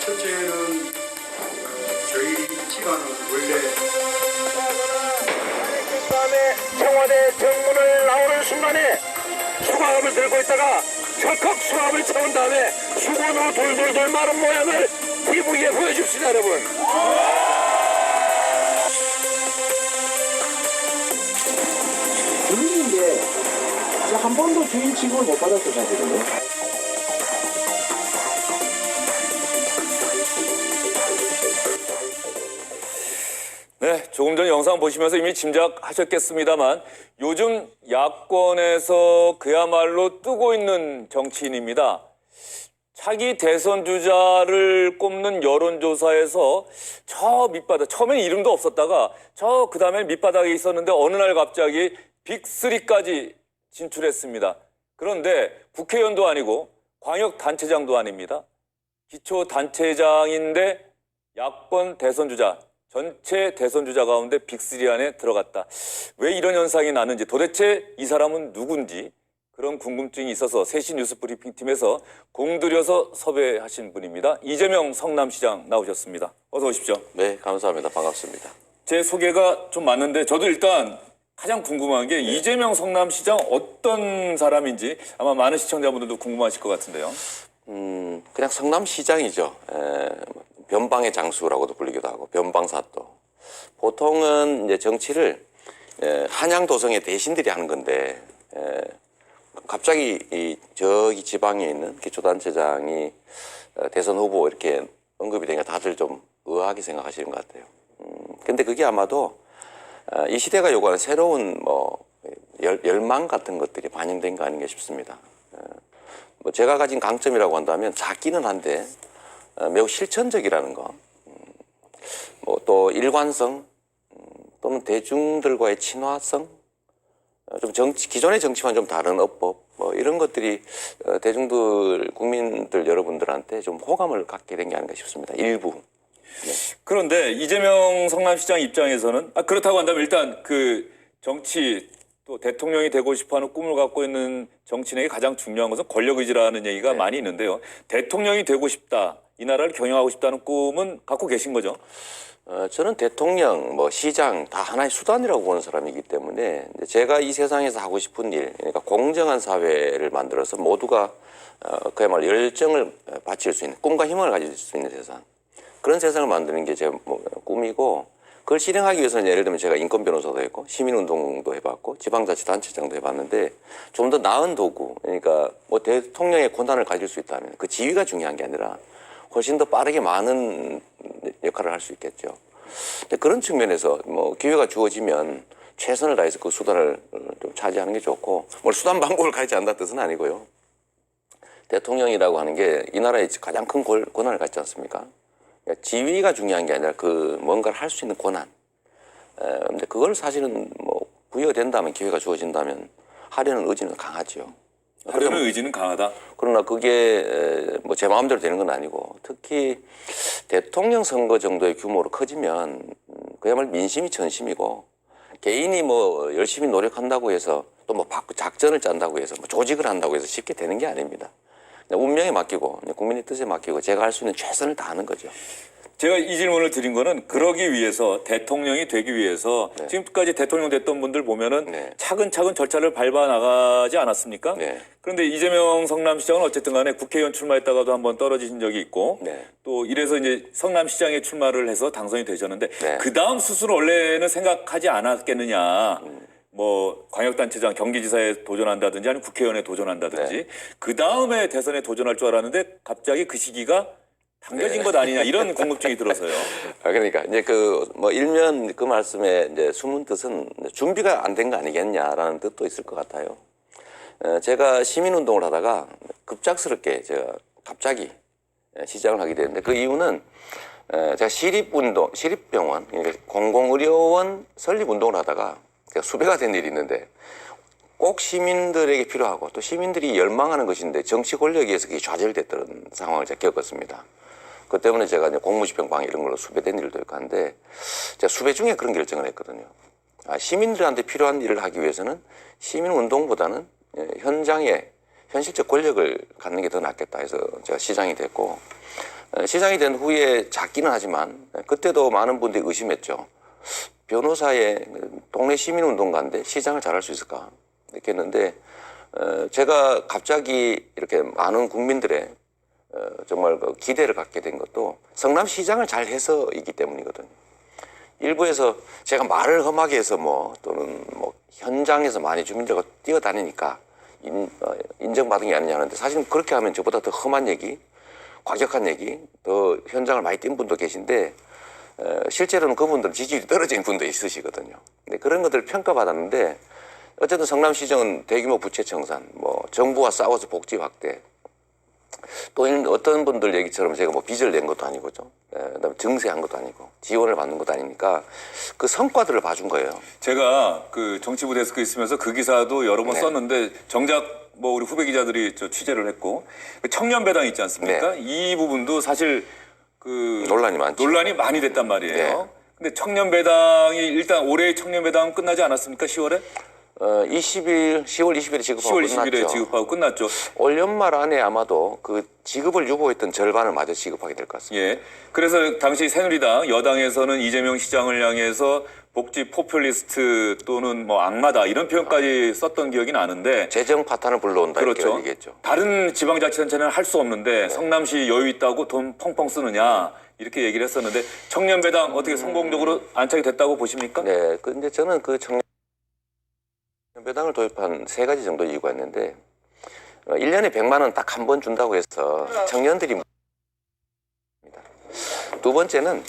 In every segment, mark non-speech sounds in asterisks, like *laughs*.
첫째는 저희 집안은 원래 다음에 청와대 정문을 나오는 순간에 수갑을 들고 있다가 철컥 수갑을 채운 다음에 수건으로 돌돌돌 마른 모양을 TV에 보여줍시다 여러분 주인인데 한 번도 주인 취급을 못 받았어 사실은. 네, 조금 전 영상 보시면서 이미 짐작하셨겠습니다만 요즘 야권에서 그야말로 뜨고 있는 정치인입니다. 차기 대선 주자를 꼽는 여론조사에서 저 밑바닥, 처음엔 이름도 없었다가 저 그 다음에 밑바닥에 있었는데 어느 날 갑자기 빅3까지 진출했습니다. 그런데 국회의원도 아니고 광역단체장도 아닙니다. 기초단체장인데 야권 대선 주자 전체 대선 주자 가운데 빅3 안에 들어갔다. 왜 이런 현상이 나는지 도대체 이 사람은 누군지 그런 궁금증이 있어서 세시 뉴스 브리핑 팀에서 공들여서 섭외하신 분입니다. 이재명 성남시장 나오셨습니다. 어서 오십시오. 네, 감사합니다. 반갑습니다. 제 소개가 좀 맞는데 저도 일단 가장 궁금한 게 이재명 성남시장 어떤 사람인지 아마 많은 시청자분들도 궁금하실 것 같은데요. 음, 그냥 성남시장이죠. 에, 변방의 장수라고도 불리기도 하고 변방사또. 보통은 이제 정치를 에, 한양 도성의 대신들이 하는 건데 에, 갑자기 이 저기 지방에 있는 기초단체장이 어, 대선 후보 이렇게 언급이 되니까 다들 좀 의아하게 생각하시는 것 같아요. 음, 근데 그게 아마도 어, 이 시대가 요구하는 새로운 뭐 열, 열망 같은 것들이 반영된 거 아닌가 싶습니다. 뭐 제가 가진 강점이라고 한다면 작기는 한데 어, 매우 실천적이라는 거, 뭐 또 일관성, 음, 또는 대중들과의 친화성, 어, 좀 정치 기존의 정치와는 좀 다른 어법, 뭐 이런 것들이 어, 대중들 국민들 여러분들한테 좀 호감을 갖게 된 게 아닌가 싶습니다. 일부. 그런데 이재명 성남시장 입장에서는 아, 그렇다고 한다면 일단 그 정치 또 대통령이 되고 싶어하는 꿈을 갖고 있는 정치인에게 가장 중요한 것은 권력 의지라는 얘기가 많이 있는데요. 대통령이 되고 싶다, 이 나라를 경영하고 싶다는 꿈은 갖고 계신 거죠. 어, 저는 대통령, 뭐 시장 다 하나의 수단이라고 보는 사람이기 때문에 제가 이 세상에서 하고 싶은 일, 그러니까 공정한 사회를 만들어서 모두가 어, 그야말로 열정을 어, 바칠 수 있는 꿈과 희망을 가질 수 있는 세상 그런 세상을 만드는 게 제 뭐, 꿈이고 그걸 실행하기 위해서는 예를 들면 제가 인권 변호사도 했고 시민운동도 해봤고 지방자치단체장도 해봤는데 좀 더 나은 도구 그러니까 뭐 대통령의 권한을 가질 수 있다면 그 지위가 중요한 게 아니라 훨씬 더 빠르게 많은 역할을 할 수 있겠죠. 그런 측면에서 뭐 기회가 주어지면 최선을 다해서 그 수단을 좀 차지하는 게 좋고 뭐 수단 방법을 가리지 않는다 뜻은 아니고요. 대통령이라고 하는 게 이 나라의 가장 큰 권- 권한을 갖지 않습니까? 그러니까 지위가 중요한 게 아니라 그 뭔가를 할 수 있는 권한. 에, 근데 그걸 사실은 뭐 부여가 된다면 기회가 주어진다면 하려는 의지는 강하죠. 하려는 의지는 강하다. 그러나 그게 뭐 제 마음대로 되는 건 아니고 특히 대통령 선거 정도의 규모로 커지면 음, 그야말로 민심이 전심이고 개인이 뭐 열심히 노력한다고 해서 또 뭐 작전을 짠다고 해서 뭐 조직을 한다고 해서 쉽게 되는 게 아닙니다. 그냥 운명에 맡기고 국민의 뜻에 맡기고 제가 할 수 있는 최선을 다하는 거죠. 제가 이 질문을 드린 거는 그러기 위해서 대통령이 되기 위해서 지금까지 대통령 됐던 분들 보면은 네. 차근차근 절차를 밟아 나가지 않았습니까? 네. 그런데 이재명 성남시장은 어쨌든 간에 국회의원 출마했다가도 한번 떨어지신 적이 있고 네. 또 이래서 이제 성남시장에 출마를 해서 당선이 되셨는데 네. 그 다음 수순 원래는 생각하지 않았겠느냐. 음. 뭐 광역단체장 경기지사에 도전한다든지 아니면 국회의원에 도전한다든지 네. 그 다음에 대선에 도전할 줄 알았는데 갑자기 그 시기가 당겨진 네. 것 아니냐 이런 궁금증이 들어서요. *laughs* 아, 그러니까 이제 그 뭐 일면 그 말씀에 이제 숨은 뜻은 준비가 안 된 거 아니겠냐라는 뜻도 있을 것 같아요. 어, 제가 시민 운동을 하다가 급작스럽게 제가 갑자기 시작을 하게 됐는데 그 이유는 어, 제가 시립 운동, 시립병원, 그러니까 공공의료원 설립 운동을 하다가 제가 수배가 된 일이 있는데 꼭 시민들에게 필요하고 또 시민들이 열망하는 것인데 정치 권력에 의해서 그게 좌절됐던 상황을 제가 겪었습니다. 그 때문에 제가 이제 공무집행방 이런 걸로 수배된 일도 있고 한데 제가 수배 중에 그런 결정을 했거든요. 아, 시민들한테 필요한 일을 하기 위해서는 시민 운동보다는 예, 현장에 현실적 권력을 갖는 게 더 낫겠다 해서 제가 시장이 됐고 어, 시장이 된 후에 작기는 하지만 그때도 많은 분들이 의심했죠. 변호사의 동네 시민운동가인데 시장을 잘할 수 있을까 했는데 어, 제가 갑자기 이렇게 많은 국민들의 어, 정말 그 기대를 갖게 된 것도 성남시장을 잘 해서이기 때문이거든요. 일부에서 제가 말을 험하게 해서 뭐 또는 뭐 현장에서 많이 주민들과 뛰어다니니까 인, 어, 인정받은 게 아니냐 하는데 사실은 그렇게 하면 저보다 더 험한 얘기, 과격한 얘기, 더 현장을 많이 뛴 분도 계신데 어, 실제로는 그분들은 지지율이 떨어진 분도 있으시거든요. 근데 그런 것들을 평가받았는데 어쨌든 성남시정은 대규모 부채 청산, 뭐 정부와 싸워서 복지 확대, 또 일- 어떤 분들 얘기처럼 제가 뭐 빚을 낸 것도 아니고죠. 예, 그다음에 증세한 것도 아니고 지원을 받는 것도 아니니까 그 성과들을 봐준 거예요. 제가 그 정치부 데스크 있으면서 그 기사도 여러 번 네. 썼는데 정작 뭐 우리 후배 기자들이 저 취재를 했고 그 청년 배당 있지 않습니까? 이 부분도 사실 그 네. 논란이 많죠. 논란이 많이 됐단 말이에요. 네. 근데 청년 배당이 일단 올해 청년 배당 끝나지 않았습니까? 10월에? 어, 20일, 10월 20일에 지급하고 10월 20일에 끝났죠. 지급하고 끝났죠. 올 연말 안에 아마도 그 지급을 유보했던 절반을 마저 지급하게 될 것 같습니다. 예. 그래서 당시 새누리당 여당에서는 이재명 시장을 향해서 복지 포퓰리스트 또는 뭐 악마다 이런 표현까지 썼던 기억이 나는데 재정 파탄을 불러온다 그렇죠. 이렇게 얘기했죠. 다른 지방자치단체는 할 수 없는데 성남시 여유 있다고 돈 펑펑 쓰느냐 이렇게 얘기를 했었는데 청년 배당 어떻게 성공적으로 안착이 됐다고 보십니까? 네, 근데 저는 그 청년 배당을 도입한 세 가지 정도 이유가 있는데 어, 1년에 100만 원 딱 한 번 준다고 해서 청년들이 두 번째는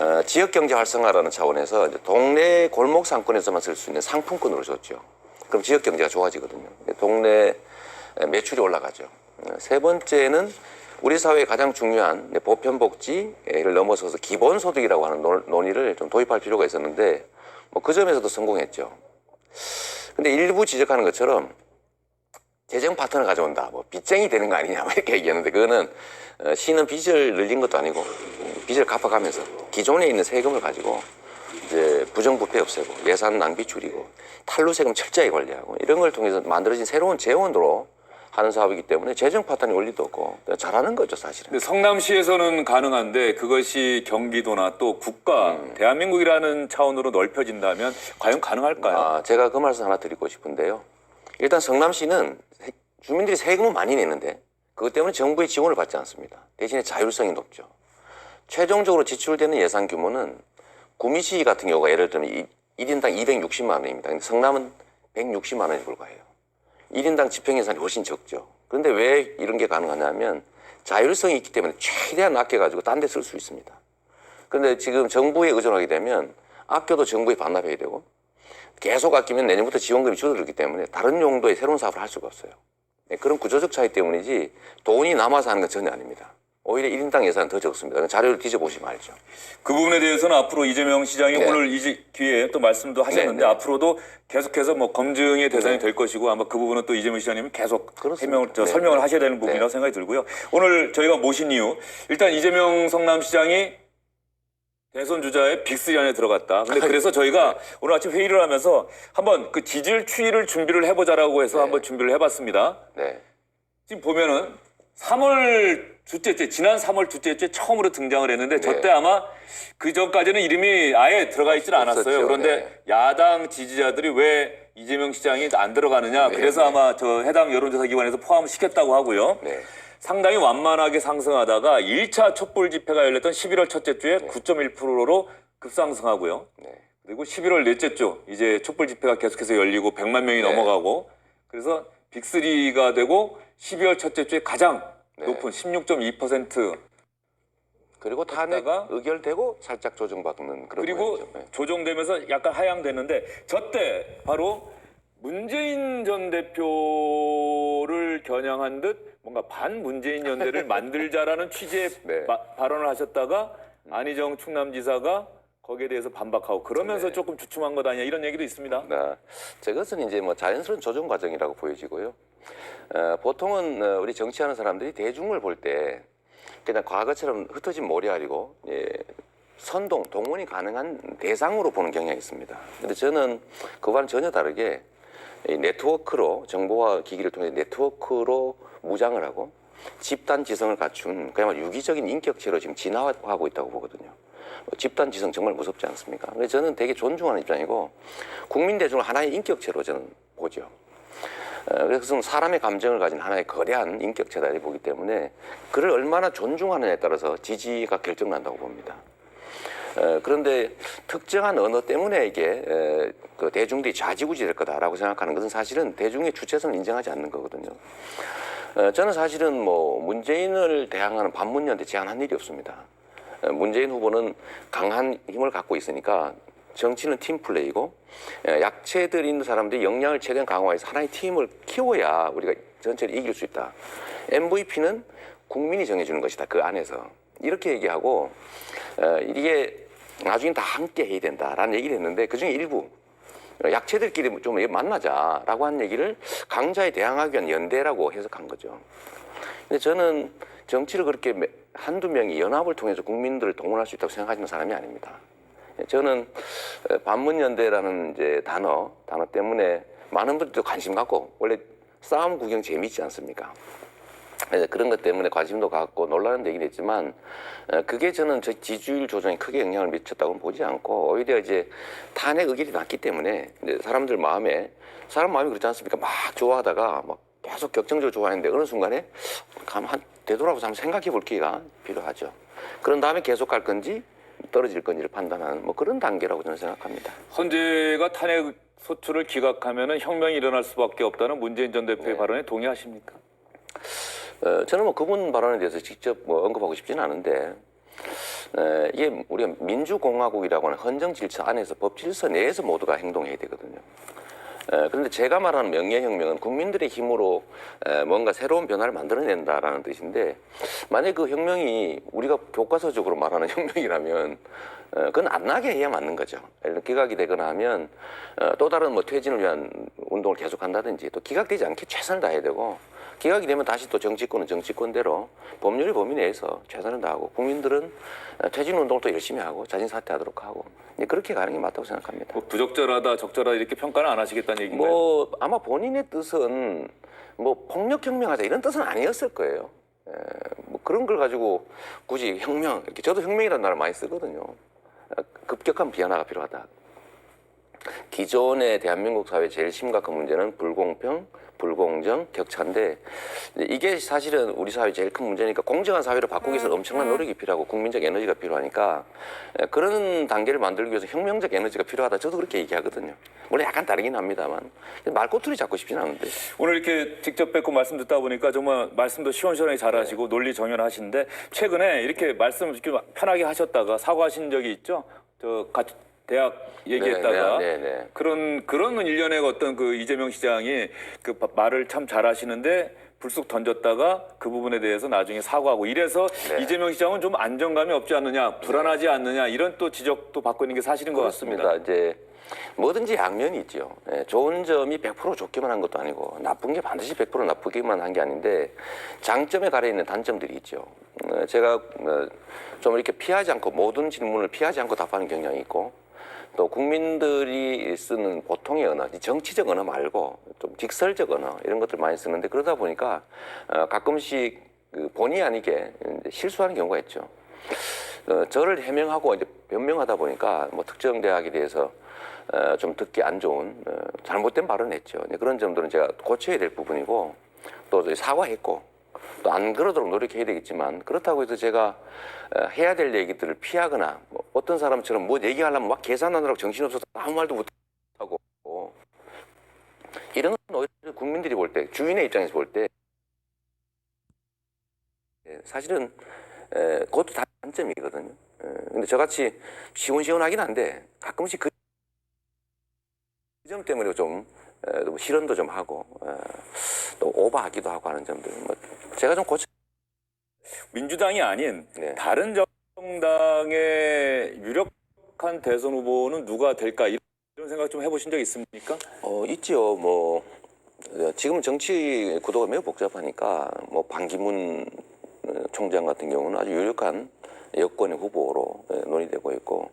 어, 지역 경제 활성화라는 차원에서 동네 골목 상권에서만 쓸 수 있는 상품권으로 줬죠. 그럼 지역 경제가 좋아지거든요. 동네 매출이 올라가죠. 어, 세 번째는 우리 사회의 가장 중요한 보편 복지를 넘어서서 기본 소득이라고 하는 논- 논의를 좀 도입할 필요가 있었는데 뭐 그 점에서도 성공했죠. 근데 일부 지적하는 것처럼 재정 파트너 가져온다, 뭐 빚쟁이 되는 거 아니냐 뭐 이렇게 얘기하는데 그거는 어, 시는 빚을 늘린 것도 아니고 빚을 갚아가면서 기존에 있는 세금을 가지고 이제 부정부패 없애고 예산 낭비 줄이고 탈루 세금 철저히 관리하고 이런 걸 통해서 만들어진 새로운 재원으로 하는 사업이기 때문에 재정 파탄이 원리도 없고 잘하는 거죠 사실은. 근데 성남시에서는 가능한데 그것이 경기도나 또 국가, 음. 대한민국이라는 차원으로 넓혀진다면 과연 가능할까요? 아, 제가 그 말씀 하나 드리고 싶은데요. 일단 성남시는 세- 주민들이 세금을 많이 내는데 그것 때문에 정부의 지원을 받지 않습니다. 대신에 자율성이 높죠. 최종적으로 지출되는 예산 규모는 구미시 같은 경우가 예를 들면 이- 1인당 260만 원입니다. 근데 성남은 160만 원에 불과해요. 1인당 집행 예산이 훨씬 적죠. 그런데 왜 이런 게 가능하냐면 자율성이 있기 때문에 최대한 아껴가지고 딴 데 쓸 수 있습니다. 그런데 지금 정부에 의존하게 되면 아껴도 정부에 반납해야 되고 계속 아끼면 내년부터 지원금이 줄어들기 때문에 다른 용도의 새로운 사업을 할 수가 없어요. 네, 그런 구조적 차이 때문이지 돈이 남아서 하는 건 전혀 아닙니다. 오히려 1인당 예산은 더 적습니다. 자료를 뒤져보시면 알죠. 그 부분에 대해서는 앞으로 이재명 시장이 네. 오늘 이 기회에 또 말씀도 하셨는데 네, 네. 앞으로도 계속해서 뭐 검증의 대상이 될 것이고 아마 그 부분은 또 이재명 시장님이 계속. 해명을 저 네, 설명을 네. 하셔야 되는 부분이라고 네. 생각이 들고요. 오늘 저희가 모신 이유 일단 이재명 성남시장이 대선 주자의 빅3 안에 들어갔다. 근데 그래서 저희가 오늘 아침 회의를 하면서 한번 그 지지율 추이를 준비를 해보자라고 해서 네. 한번 준비를 해봤습니다. 네. 지금 보면은 3월 둘째 주, 지난 3월 둘째 주에 처음으로 등장을 했는데 저 네. 때 아마 그 전까지는 이름이 아예 들어가 있질 않았어요. 없었죠. 그런데 네. 야당 지지자들이 왜 이재명 시장이 안 들어가느냐. 네, 그래서 네. 아마 저 해당 여론조사 기관에서 포함시켰다고 하고요. 네. 상당히 완만하게 상승하다가 1차 촛불 집회가 열렸던 11월 첫째 주에 9.1%로 급상승하고요. 네. 그리고 11월 넷째 주 이제 촛불 집회가 계속해서 열리고 100만 명이 네. 넘어가고 그래서 빅3가 되고 12월 첫째 주에 가장 네. 높은 16.2% 그리고 탄핵 의결되고 살짝 조정받는 그런 그리고 모양이죠. 네. 조정되면서 약간 하향되는데 저때 바로 문재인 전 대표를 겨냥한 듯 뭔가 반문재인 연대를 *laughs* 만들자라는 취지의 네. 바- 발언을 하셨다가 안희정 충남지사가 거기에 대해서 반박하고 그러면서 네. 조금 주춤한 것 아니냐 이런 얘기도 있습니다. 네. 저것은 이제 뭐 자연스러운 조정 과정이라고 보여지고요. 어, 보통은 어, 우리 정치하는 사람들이 대중을 볼 때 그냥 과거처럼 흩어진 모래알이고 예, 선동, 동원이 가능한 대상으로 보는 경향이 있습니다. 근데 저는 그와는 전혀 다르게 이 네트워크로 정보와 기기를 통해 네트워크로 무장을 하고 집단 지성을 갖춘 그야말로 유기적인 인격체로 지금 진화하고 있다고 보거든요. 뭐 집단 지성 정말 무섭지 않습니까? 그래서 저는 되게 존중하는 입장이고 국민 대중을 하나의 인격체로 저는 보죠. 어, 그래서 사람의 감정을 가진 하나의 거대한 인격체다 이렇게 보기 때문에 그를 얼마나 존중하느냐에 따라서 지지가 결정난다고 봅니다. 어, 그런데 특정한 언어 때문에 이게 에, 그 대중들이 좌지우지 될 거다라고 생각하는 것은 사실은 대중의 주체성을 인정하지 않는 거거든요. 어, 저는 사실은 뭐 문재인을 대항하는 반문연대 제안한 일이 없습니다. 어, 문재인 후보는 강한 힘을 갖고 있으니까 정치는 팀 플레이고 에, 약체들 있는 사람들이 역량을 최대한 강화해서 하나의 팀을 키워야 우리가 전체를 이길 수 있다. MVP는 국민이 정해주는 것이다. 그 안에서 이렇게 얘기하고 어, 이게 나중에 다 함께 해야 된다라는 얘기를 했는데 그중에 일부 약체들끼리 좀 만나자라고 한 얘기를 강자에 대항하기 위한 연대라고 해석한 거죠. 근데 저는 정치를 그렇게 매- 한두 명이 연합을 통해서 국민들을 동원할 수 있다고 생각하는 사람이 아닙니다. 저는 어, 반문연대라는 이제 단어, 단어 때문에 많은 분들도 관심 갖고 원래 싸움 구경 재미있지 않습니까? 그런 것 때문에 관심도 갖고 놀라는 얘기는 했지만 어, 그게 저는 저 지지율 조정에 크게 영향을 미쳤다고는 보지 않고 오히려 이제 탄핵 의결이 났기 때문에 사람들 마음에 사람 마음이 그렇지 않습니까? 막 좋아하다가 막 계속 격정적으로 좋아했는데 어느 순간에 가만 한 되돌아보서 한번 생각해 볼 기회가 필요하죠. 그런 다음에 계속 갈 건지 떨어질 건지를 판단하는 뭐 그런 단계라고 저는 생각합니다. 헌재가 탄핵 소추를 기각하면 혁명이 일어날 수밖에 없다는 문재인 전 대표의 네. 발언에 동의하십니까? 어, 저는 뭐 그분 발언에 대해서 직접 뭐 언급하고 싶지는 않은데 에, 이게 우리가 민주공화국이라고 하는 헌정 질서 안에서 법 질서 내에서 모두가 행동해야 되거든요. 에, 그런데 제가 말하는 명예혁명은 국민들의 힘으로 에, 뭔가 새로운 변화를 만들어낸다라는 뜻인데 만약 그 혁명이 우리가 교과서적으로 말하는 *laughs* 혁명이라면 어, 그건 안 나게 해야 맞는 거죠. 기각이 되거나 하면 어, 또 다른 뭐 퇴진을 위한 운동을 계속한다든지 또 기각되지 않게 최선을 다해야 되고 기각이 되면 다시 또 정치권은 정치권대로 법률의 범위 내에서 최선을 다하고 국민들은 어, 퇴진 운동을 또 열심히 하고 자진 사퇴하도록 하고 그렇게 가는 게 맞다고 생각합니다. 뭐 부적절하다, 적절하다 이렇게 평가는 안 하시겠다는 얘기인가요? 뭐 아마 본인의 뜻은 뭐 폭력 혁명하자 이런 뜻은 아니었을 거예요. 에, 뭐 그런 걸 가지고 굳이 혁명 이렇게 저도 혁명이라는 말을 많이 쓰거든요. 어, 급격한 비현화가 필요하다. 기존의 대한민국 사회 제일 심각한 문제는 불공평, 불공정, 격차인데 이게 사실은 우리 사회 제일 큰 문제니까 공정한 사회로 바꾸기 위해서 엄청난 노력이 필요하고 국민적 에너지가 필요하니까 에, 그런 단계를 만들기 위해서 혁명적 에너지가 필요하다. 저도 그렇게 얘기하거든요. 물론 약간 다르긴 합니다만 말꼬투리 잡고 싶진 않은데 오늘 이렇게 직접 뵙고 말씀 듣다 보니까 정말 말씀도 시원시원하게 잘하시고 논리 정연하신데 최근에 이렇게 말씀 이렇게 편하게 하셨다가 사과하신 적이 있죠? 저 같이 대학 얘기했다가 네, 네, 네. 그런 그런 일련의 어떤 그 이재명 시장이 그 바- 말을 참 잘하시는데 불쑥 던졌다가 그 부분에 대해서 나중에 사과하고 이래서 네. 이재명 시장은 좀 안정감이 없지 않느냐, 불안하지 않느냐 이런 또 지적도 받고 있는 게 사실인 것 그렇습니다. 같습니다. 이제 뭐든지 양면이 있죠. 예, 좋은 점이 100% 좋기만 한 것도 아니고 나쁜 게 반드시 100% 나쁘기만 한 게 아닌데 장점에 가려 있는 단점들이 있죠. 어, 제가 어, 좀 이렇게 피하지 않고 모든 질문을 피하지 않고 답하는 경향이 있고 또 국민들이 쓰는 보통의 언어, 이 정치적 언어 말고 좀 직설적 언어 이런 것들 많이 쓰는데 그러다 보니까 어, 가끔씩 그 본의 아니게 실수하는 경우가 있죠. 어, 저를 해명하고 이제 변명하다 보니까 뭐 특정 대학에 대해서 어, 좀 듣기 안 좋은 어, 잘못된 발언을 했죠. 그런 점들은 제가 고쳐야 될 부분이고 또 사과했고 또 안 그러도록 노력해야 되겠지만 그렇다고 해서 제가 어, 해야 될 얘기들을 피하거나 뭐 어떤 사람처럼 뭐 얘기하려면 막 계산하느라고 정신없어서 아무 말도 못하고 이런 건 오히려 국민들이 볼 때 주인의 입장에서 볼 때 사실은 에, 그것도 다 단점이거든요. 에, 근데 저같이 시원시원하긴 한데 가끔씩 그 점 때문에 좀 실언도 좀 하고 에, 또 오버하기도 하고 하는 점들 뭐 제가 좀 고쳐 민주당이 아닌 네. 다른 정당의 유력한 대선 후보는 누가 될까 이런 생각 좀 해보신 적 있습니까? 어 있지요 뭐 어, 지금 정치 구도가 매우 복잡하니까 뭐 반기문 어, 총장 같은 경우는 아주 유력한 여권의 후보로 예, 논의되고 있고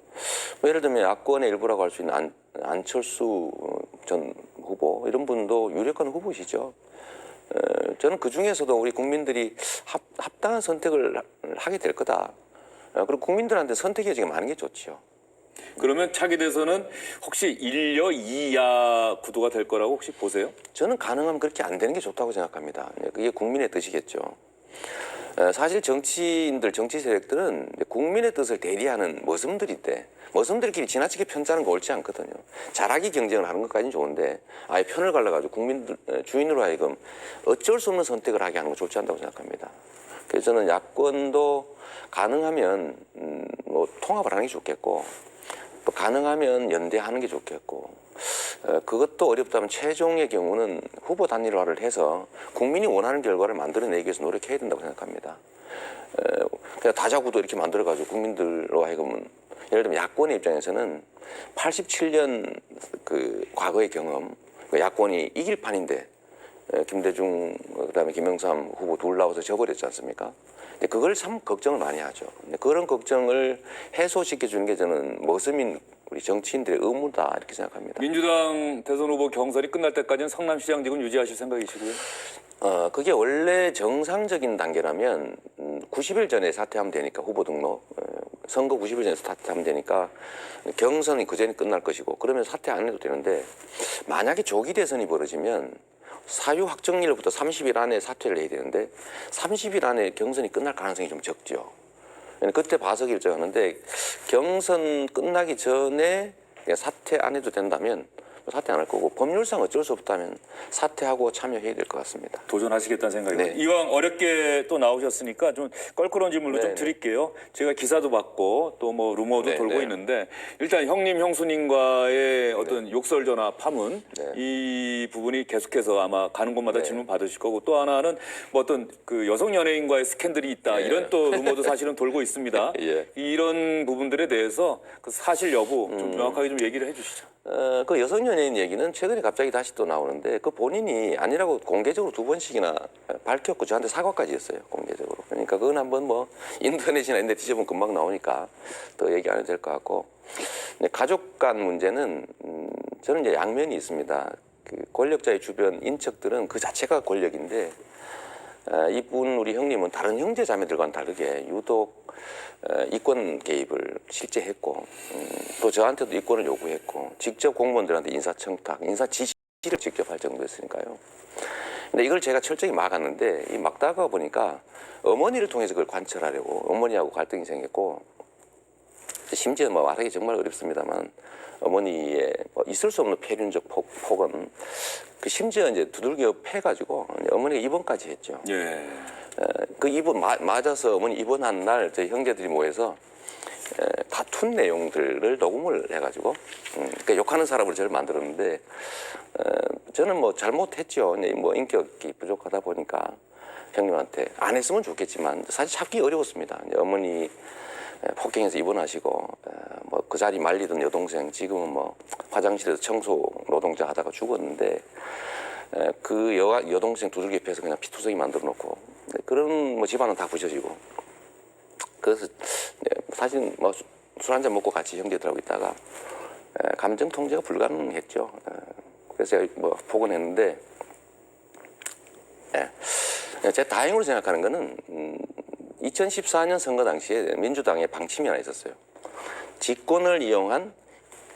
뭐 예를 들면 야권의 일부라고 할 수 있는 안, 안철수 어, 전 후보 이런 분도 유력한 후보시죠. 어, 저는 그 중에서도 우리 국민들이 합, 합당한 선택을 하- 하게 될 거다. 어, 그리고 국민들한테 선택의 여지가 많은 게 좋죠. 그러면 차기 대선은 혹시 1여 2야 구도가 될 거라고 혹시 보세요? 저는 가능하면 그렇게 안 되는 게 좋다고 생각합니다. 네, 그게 국민의 뜻이겠죠. 어, 사실 정치인들, 정치 세력들은 국민의 뜻을 대리하는 머슴들인데 머슴들끼리 지나치게 편 짜는 거 옳지 않거든요. 잘하기 경쟁을 하는 것까지는 좋은데 아예 편을 갈라가지고 국민들 어, 주인으로 하여금 어쩔 수 없는 선택을 하게 하는 거 좋지 않다고 생각합니다. 그래서 저는 야권도 가능하면 음, 뭐 통합을 하는 게 좋겠고 또 가능하면 연대하는 게 좋겠고 어, 그것도 어렵다면 최종의 경우는 후보 단일화를 해서 국민이 원하는 결과를 만들어내기 위해서 노력해야 된다고 생각합니다. 어, 그냥 다자구도 이렇게 만들어가지고 국민들로 하여금은 예를 들면 야권의 입장에서는 87년 그 과거의 경험 그 야권이 이길 판인데 에, 김대중 그다음에 김영삼 후보 둘 나와서 져버렸지 않습니까? 근데 그걸 참 걱정을 많이 하죠. 근데 그런 걱정을 해소시켜 주는 게 저는 머슴인 우리 정치인들의 의무다 이렇게 생각합니다. 민주당 대선 후보 경선이 끝날 때까지는 성남시장직은 유지하실 생각이시고요. 어, 그게 원래 정상적인 단계라면 음, 90일 전에 사퇴하면 되니까 후보 등록 어, 선거 90일 전에 사퇴하면 되니까 경선이 그 전에 끝날 것이고 그러면 사퇴 안 해도 되는데 만약에 조기 대선이 벌어지면 사유 확정일부터 30일 안에 사퇴를 해야 되는데 30일 안에 경선이 끝날 가능성이 좀 적죠. 그러니까 그때 봐서 결정하는데 경선 끝나기 전에 사퇴 안 해도 된다면 사퇴 안 할 거고 법률상 어쩔 수 없다면 사퇴하고 참여해야 될 것 같습니다. 도전하시겠다는 생각이고 네. 이왕 어렵게 또 나오셨으니까 좀 껄끄러운 질문을 좀 네, 네. 드릴게요. 제가 기사도 받고 또 뭐 루머도 네, 돌고 네. 있는데 일단 형님 형수님과의 어떤 욕설 전화 파문 네. 이 부분이 계속해서 아마 가는 곳마다 네. 질문 받으실 거고 또 하나는 뭐 어떤 그 여성 연예인과의 스캔들이 있다 네. 이런 또 루머도 *laughs* 사실은 돌고 있습니다. 예. 이런 부분들에 대해서 그 사실 여부 음. 좀 명확하게 좀 얘기를 해주시죠. 어, 그 여성 연예인 얘기는 최근에 갑자기 다시 또 나오는데 그 본인이 아니라고 공개적으로 두 번씩이나 밝혔고 저한테 사과까지 했어요 공개적으로. 그러니까 그건 한번 뭐 인터넷이나 이런 데 뒤져보면 금방 나오니까 더 얘기 안 해도 될 것 같고. 가족 간 문제는 음, 저는 이제 양면이 있습니다. 그 권력자의 주변 인척들은 그 자체가 권력인데 어, 이분 우리 형님은 다른 형제 자매들과는 다르게 유독 어, 이권 개입을 실제 했고 음, 또 저한테도 이권을 요구했고 직접 공무원들한테 인사 청탁, 인사 지시를 직접 할 정도였으니까요. 근데 이걸 제가 철저히 막았는데 이 막다가 보니까 어머니를 통해서 그걸 관철하려고 어머니하고 갈등이 생겼고 심지어 뭐 말하기 정말 어렵습니다만 어머니의 뭐 있을 수 없는 폐륜적 폭, 폭언 그 심지어 이제 두들겨 패가지고 어머니가 입원까지 했죠. 예. 에, 그 입원 마- 맞아서 어머니 입원한 날 저희 형제들이 모여서 에, 다툰 내용들을 녹음을 해가지고 음, 그러니까 욕하는 사람으로 저를 만들었는데 에, 저는 뭐 잘못했죠. 뭐 인격이 부족하다 보니까 형님한테 안 했으면 좋겠지만 사실 찾기 어려웠습니다. 어머니 에, 폭행해서 입원하시고 뭐 그 자리 말리던 여동생 지금은 뭐 화장실에서 청소 노동자 하다가 죽었는데 에, 그 여, 여동생 두들겨 패서 그냥 피투성이 만들어 놓고 네, 그런 뭐 집안은 다 부셔지고 그래서 네, 사실 뭐 술 한 잔 먹고 같이 형제들하고 있다가 에, 감정 통제가 불가능했죠. 에, 그래서 뭐 폭언했는데 예. 제가 다행으로 생각하는 거는 음, 2014년 선거 당시에 민주당에 방침이 하나 있었어요. 직권을 이용한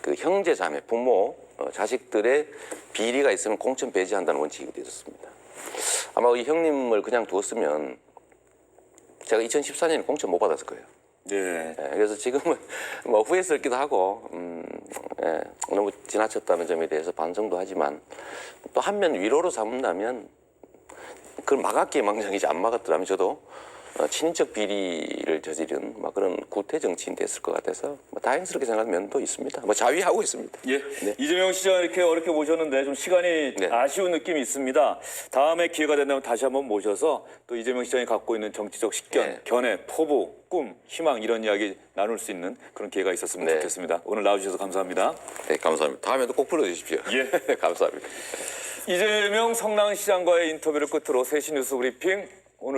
그 형제 자매 부모 어, 자식들의 비리가 있으면 공천 배제한다는 원칙이 있었습니다. 아마 이 형님을 그냥 두었으면 제가 2014년에 공천 못 받았을 거예요. 예. 예, 그래서 지금은 *laughs* 뭐 후회스럽기도 하고 음, 예, 너무 지나쳤다는 점에 대해서 반성도 하지만 또 한면 위로로 삼는다면 그걸 막았기에 망정이지 안 막았더라면 저도 어, 친인척 비리를 저지른 막 그런 구태 정치인 됐을 것 같아서 뭐 다행스럽게 생각하는 면도 있습니다. 뭐 자위하고 있습니다. 예. 네. 이재명 시장 이렇게 어렵게 모셨는데 좀 시간이 네. 아쉬운 느낌이 있습니다. 다음에 기회가 된다면 다시 한번 모셔서 또 이재명 시장이 갖고 있는 정치적 식견, 네. 견해, 포부, 꿈, 희망 이런 이야기 나눌 수 있는 그런 기회가 있었으면 네. 좋겠습니다. 오늘 나와주셔서 감사합니다. 네, 감사합니다. 다음에도 꼭 불러주십시오. 예. *laughs* 감사합니다. 이재명 성남시장과의 인터뷰를 끝으로 세시 뉴스 브리핑